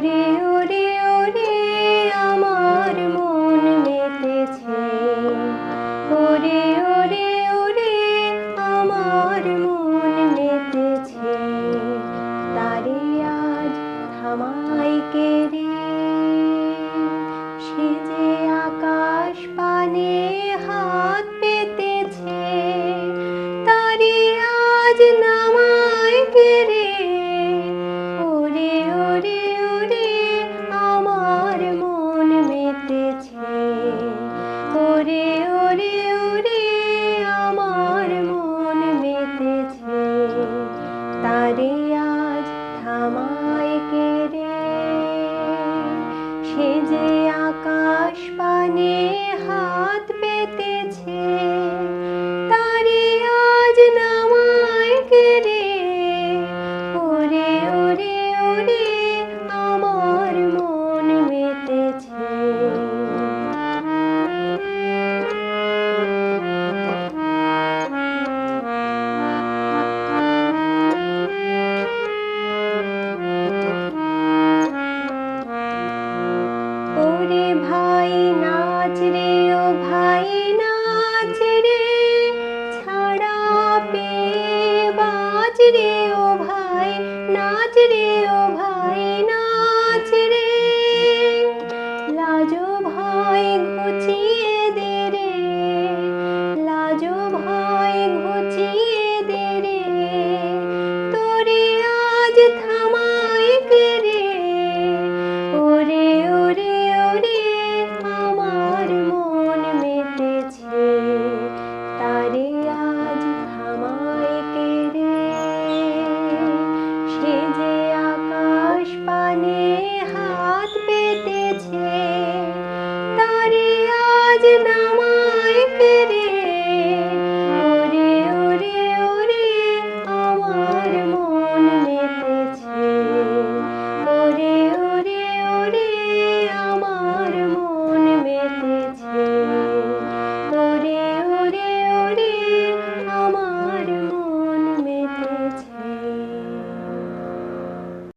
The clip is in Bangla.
Senhor তারে আজ থামায় কে রে? সে যে আকাশ পানে নাচ রে ও ভাই নাচ রে ছাড়া পে বাজ রে ও ভাই নাচ রে ও ভাই নাচ